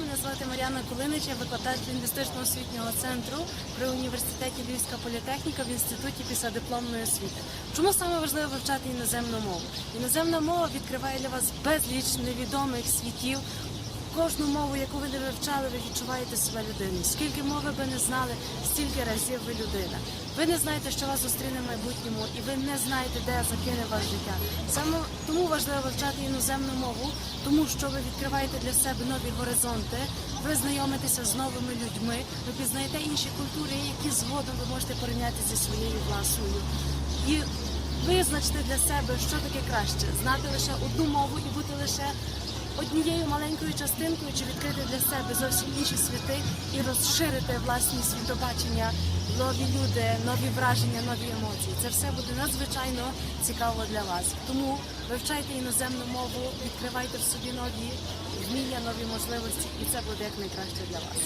Мене звати Мар'яна Кулинич, я викладач лінгвістичного освітнього центру при університеті Львівська політехніка в інституті післядипломної освіти. Чому саме важливо вивчати іноземну мову? Іноземна мова відкриває для вас безліч невідомих світів. Кожну мову, яку ви не вивчали, ви відчуваєте себе людиною. Скільки мови ви не знали, стільки разів ви людина. Ви не знаєте, що вас зустріне в майбутньому, і ви не знаєте, де закине вас життя. Саме тому важливо вивчати іноземну мову, тому що ви відкриваєте для себе нові горизонти, ви знайомитеся з новими людьми, ви пізнаєте інші культури, які згодом ви можете порівняти зі своєю власною. І визначити для себе, що таке краще знати лише одну мову і бути лише однією маленькою частинкою, чи відкрити для себе зовсім інші світи і розширити власні світобачення, нові люди, нові враження, нові емоції. Це все буде надзвичайно цікаво для вас. Тому вивчайте іноземну мову, відкривайте в собі нові вміння, нові можливості, і це буде як найкраще для вас.